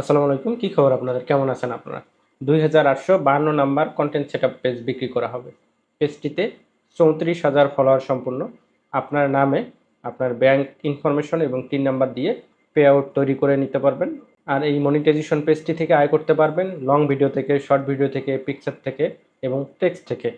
আসসালামু আলাইকুম, কি খবর আপনাদের? কেমন আছেন আপনারা? দুই হাজার আটশো বাহান্ন নাম্বার কন্টেন্ট সেট পেজ বিক্রি করা হবে। পেজটিতে চৌত্রিশ হাজার ফলোয়ার সম্পূর্ণ। আপনার নামে আপনার ব্যাংক ইনফরমেশন এবং তিন নাম্বার দিয়ে পে আউট তৈরি করে নিতে পারবেন। আর এই মনিটাইজেশন পেজটি থেকে আয় করতে পারবেন। লং ভিডিও থেকে শর্ট ভিডিও থেকে পিকচার থেকে এবং টেক্সট থেকে।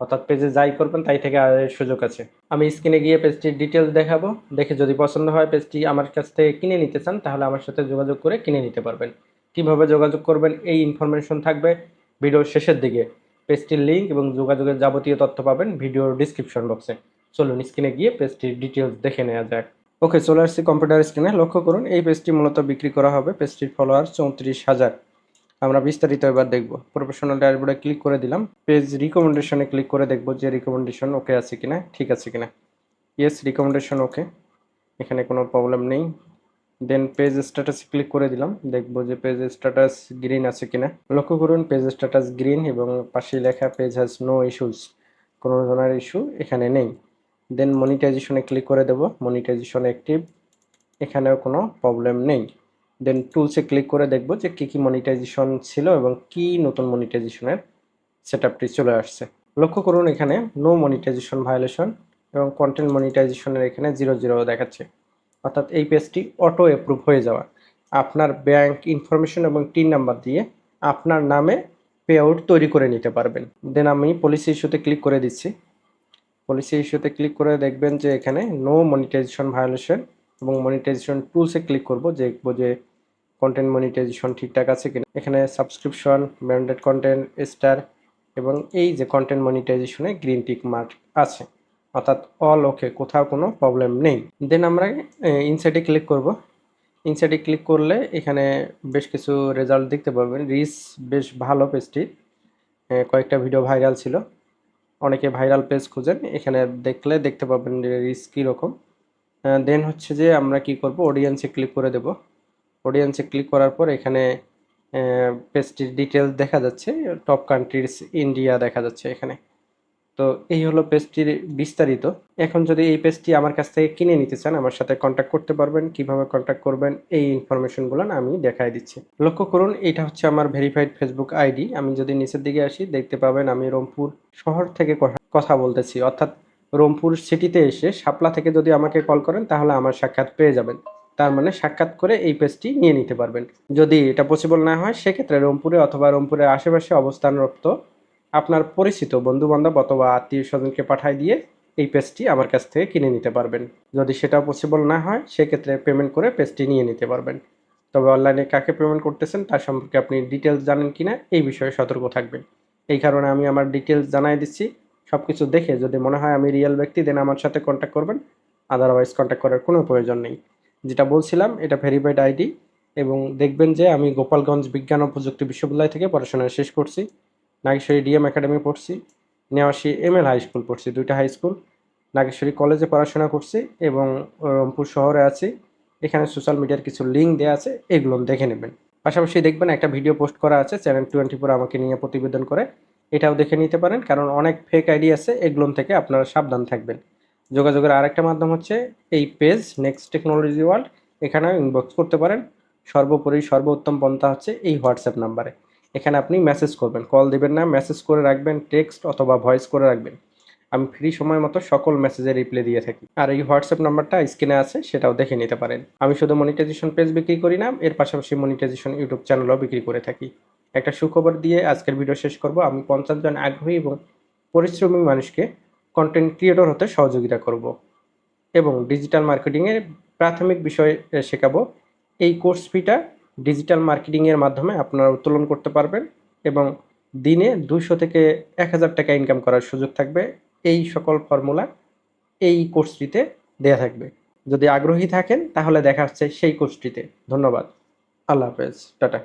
অর্থাৎ পেজে যাই করবেন, তাই থেকে আয়ের সুযোগ আছে। আমি স্ক্রিনে গিয়ে পেজটির ডিটেলস দেখাবো। দেখে যদি পছন্দ হয় পেজটি আমার কাছ থেকে কিনে নিতে চান, তাহলে আমার সাথে যোগাযোগ করে কিনে নিতে পারবেন। কীভাবে যোগাযোগ করবেন, এই ইনফরমেশন থাকবে ভিডিওর শেষের দিকে। পেজটির লিঙ্ক এবং যোগাযোগের যাবতীয় তথ্য পাবেন ভিডিওর ডিসক্রিপশন বক্সে চলুন স্ক্রিনে গিয়ে পেজটির ডিটেলস দেখে নেওয়া যাক। ওকে চলে আসছি কম্পিউটার স্ক্রিনে লক্ষ্য করুন, এই পেজটি মূলত বিক্রি করা হবে। পেজটির ফলোয়ার চৌত্রিশ হাজার। আমরা বিস্তারিত এবার দেখব। প্রফেশনাল ড্যাশবোর্ডে ক্লিক করে দিলাম। পেজ রিকমেন্ডেশনে ক্লিক করে দেখব যে রিকমেন্ডেশন ওকে আছে কিনা, ঠিক আছে কিনা। ইয়েস রিকমেন্ডেশন ওকে এখানে কোনো প্রবলেম নেই। দেন পেজ স্ট্যাটাস ক্লিক করে দিলাম। দেখব যে পেজ স্ট্যাটাস গ্রিন আছে কিনা। লক্ষ্য করুন পেজ স্ট্যাটাস গ্রিন এবং পাশে লেখা পেজ হ্যাজ নো ইস্যুস কোনো ধরনের ইস্যু এখানে নেই। দেন মনিটাইজেশনে ক্লিক করে দেব। মনিটাইজেশন অ্যাক্টিভ এখানেও কোনো প্রবলেম নেই। দেন টুলসে ক্লিক করে দেখব যে কী কী মনিটাইজেশন ছিল এবং কি নতুন মনিটাইজেশনের সেট আপটি চলে আসছে। লক্ষ্য করুন এখানে নো মনিটাইজেশন ভায়োলেশন এবং কন্টেন্ট মনিটাইজেশনের এখানে জিরো জিরো দেখাচ্ছে। অর্থাৎ এই পেজটি অটো অ্যাপ্রুভ হয়ে যাওয়া। আপনার ব্যাংক ইনফরমেশন এবং টিন নাম্বার দিয়ে আপনার নামে পে আউট তৈরি করে নিতে পারবেন। দেন আমি পলিসি ইস্যুতে ক্লিক করে দিচ্ছি। পলিসি ইস্যুতে ক্লিক করে দেখবেন যে এখানে নো মনিটাইজেশন ভায়োলেশন এবং মনিটাইজেশন টুলসে ক্লিক করব দেখব যে কন্টেন্ট মনিটাইজেশন ঠিকঠাক আছে কিনা, এখানে সাবস্ক্রিপশন ব্র্যান্ডেড কন্টেন্ট স্টার এবং এই যে কন্টেন্ট মনিটাইজেশনে গ্রিন টিক মার্ক আছে, অর্থাৎ অল ওকে কোথাও কোনো প্রবলেম নেই। দেন আমরা ইনসাইডে ক্লিক করব। ইনসাইডে ক্লিক করলে এখানে বেশ কিছু রেজাল্ট দেখতে পাবেন রিস বেশ ভালো পেজটি কয়েকটা ভিডিও ভাইরাল ছিল। অনেকে ভাইরাল পেজ খুঁজেন, এখানে দেখলে দেখতে পাবেন রিস কীরকম। দেন হচ্ছে যে আমরা কি করব অডিয়েন্সে ক্লিক করে দেব। অডিয়েন্সে ক্লিক করার পর এখানে পেজটির ডিটেলস দেখা যাচ্ছে টপ কান্ট্রিজ ইন্ডিয়া দেখা যাচ্ছে এখানে। তো এই হলো পেজটির বিস্তারিত। এখন যদি এই পেজটি আমার কাছ থেকে কিনে নিতে চান, আমার সাথে কন্ট্যাক্ট করতে পারবেন, কীভাবে কন্ট্যাক্ট করবেন, এই ইনফরমেশনগুলো আমি দেখাই দিচ্ছি। লক্ষ্য করুন, এটা হচ্ছে আমার ভেরিফাইড ফেসবুক আইডি আমি যদি নিচের দিকে আসি, দেখতে পাবেন আমি রংপুর শহর থেকে কথা বলতেছি। অর্থাৎ রংপুর সিটিতে এসে, শাপলা থেকে যদি আমাকে কল করেন, তাহলে আমার সাক্ষাৎ পেয়ে যাবেন। তার মানে সাক্ষাৎ করে এই পেজটি নিয়ে নিতে পারবেন। যদি এটা পসিবল না হয়, সেক্ষেত্রে রংপুরে অথবা রংপুরের আশেপাশে অবস্থানরত আপনার পরিচিত বন্ধু বান্ধব অথবা আত্মীয় স্বজনকে পাঠাই দিয়ে এই পেজটি আমার কাছ থেকে কিনে নিতে পারবেন। যদি সেটাও পসিবল না হয়, সেক্ষেত্রে পেমেন্ট করে পেজটি নিয়ে নিতে পারবেন। তবে অনলাইনে কাকে পেমেন্ট করতেছেন, তার সম্পর্কে আপনি ডিটেলস জানেন কি না এই বিষয়ে সতর্ক থাকবেন। এই কারণে আমি আমার ডিটেলস জানাই দিচ্ছি। সব কিছু দেখে যদি মনে হয় আমি রিয়েল ব্যক্তি দেন আমার সাথে কন্ট্যাক্ট করবেন। আদারওয়াইজ কন্ট্যাক্ট করার কোনো প্রয়োজন নেই। যেটা বলছিলাম, এটা ভেরিফাইড আইডি এবং দেখবেন যে আমি গোপালগঞ্জ বিজ্ঞান ও প্রযুক্তি বিশ্ববিদ্যালয় থেকে পড়াশোনা শেষ করছি, নাগেশ্বরী ডিএম একাডেমি পড়ছি, Newashi M L high school পড়ছি, দুইটা হাই স্কুল নাগেশ্বরী কলেজে পড়াশোনা করছি এবং রংপুর শহরে আছি। এখানে সোশ্যাল মিডিয়ার কিছু লিঙ্ক দেওয়া আছে, এগুলো দেখে নেবেন। পাশাপাশি দেখবেন একটা ভিডিও পোস্ট করা আছে চ্যানেল টোয়েন্টি ফোর আমাকে নিয়ে প্রতিবেদন করে, এটাও দেখে নিতে পারেন, কারণ অনেক ফেক আইডি আছে, এগুলো থেকে আপনারা সাবধান থাকবেন। যোগাযোগের আরেকটা মাধ্যম হচ্ছে এই পেজ নেক্সট টেকনোলজি ওয়ার্ল্ড এখানেও ইনবক্স করতে পারেন। সর্বোপরি সর্বোত্তম পন্থা হচ্ছে এই হোয়াটসঅ্যাপ নাম্বারে। এখানে আপনি মেসেজ করবেন কল দেবেন না মেসেজ করে রাখবেন টেক্সট অথবা ভয়েস করে রাখবেন। আমি ফ্রি সময় মতো সকল মেসেজের রিপ্লাই দিয়ে থাকি। আর এই হোয়াটসঅ্যাপ নাম্বারটা স্ক্রিনে আছে, সেটাও দেখে নিতে পারেন। আমি শুধু মনিটাইজেশন পেজ বিক্রি করি না, এর পাশাপাশি মনিটাইজেশন ইউটিউব চ্যানেলও বিক্রি করে থাকি। একটা সুখবর দিয়ে আজকের ভিডিও শেষ করব। আমি পঞ্চাশ জন আগ্রহী এবং পরিশ্রমী মানুষকে কন্টেন্ট ক্রিয়েটর হতে সহযোগিতা করব এবং ডিজিটাল মার্কেটিংয়ের প্রাথমিক বিষয় শেখাবো। এই কোর্স ফিটা ডিজিটাল মার্কেটিংয়ের মাধ্যমে আপনারা উত্তোলন করতে পারবেন এবং দিনে দুশো থেকে এক হাজার টাকা ইনকাম করার সুযোগ থাকবে। এই সকল ফর্মুলা এই কোর্সটিতে দেয়া থাকবে। যদি আগ্রহী থাকেন তাহলে দেখা হচ্ছে সেই কোর্সটিতে ধন্যবাদ। আল্লাহ হাফেজ। টাটা।